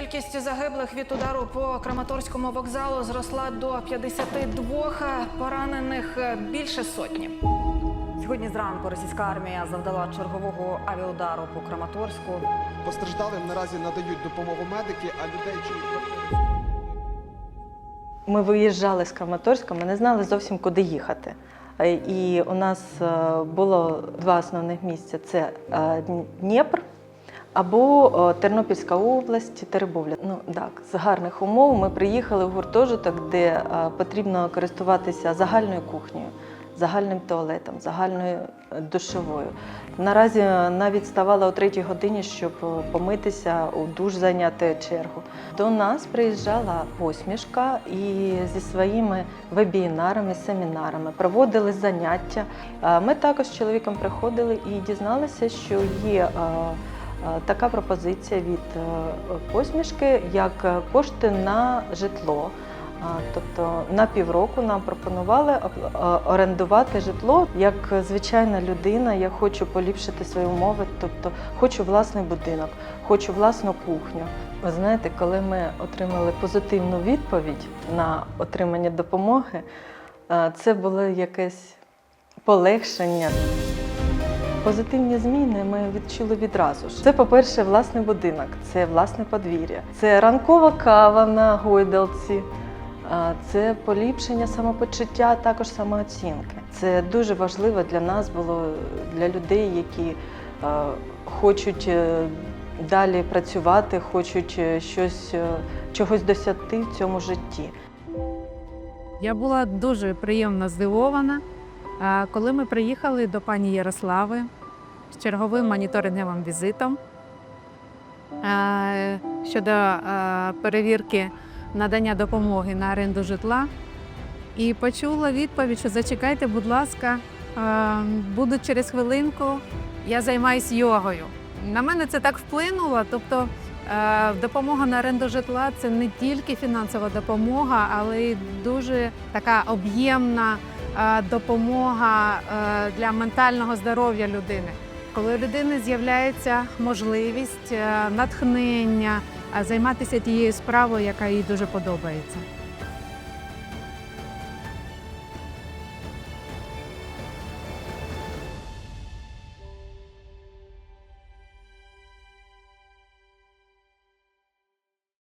Кількість загиблих від удару по Краматорському вокзалу зросла до 52, поранених е, більше сотні. Сьогодні зранку російська армія завдала чергового авіаудару по Краматорську. Постраждалим наразі надають допомогу медики, а людей чиї Ми виїжджали з Краматорська, ми не знали зовсім куди їхати. Е, І у нас е, було два основних місця: це Дніпр або е, Тернопільська область, Теребовля. Ну так, з гарних умов ми приїхали в гуртожиток, де е, потрібно користуватися загальною кухнею, загальним туалетом, загальною е, душовою. Наразі навіть ставала о третій годині, щоб помитися, у душ зайняти чергу. До нас приїжджала посмішка і зі своїми вебінарами, семінарами проводили заняття. Ми також з чоловіком приходили і дізналися, що є така пропозиція від е, посмішки, як е, кошти на житло. Тобто на півроку нам пропонували оп- е, орендувати житло як звичайна людина. Я хочу поліпшити свої умови, тобто хочу власний будинок, хочу власну кухню. Ви знаєте, коли ми отримали позитивну відповідь на отримання допомоги, е, це було якесь полегшення. Позитивні зміни ми відчули відразу ж. Це, по-перше, власний будинок, це власне подвір'я, це ранкова кава на гойдалці, це поліпшення самопочуття, також самооцінки. Це дуже важливо для нас було для людей, які хочуть е, далі працювати, хочуть е, щось е, чогось досягти в цьому житті. Я була дуже приємно здивована, коли ми приїхали до пані Ярослави з черговим моніторинговим візитом щодо перевірки надання допомоги на оренду житла. І почула відповідь, що зачекайте, будь ласка, буду через хвилинку, я займаюся йогою. На мене це так вплинуло. Тобто Допомога на оренду житла це не тільки фінансова допомога, але й дуже така об'ємна допомога е, для ментального здоров'я людини. Коли у людини з'являється можливість, е, натхнення е, займатися тією справою, яка їй дуже подобається.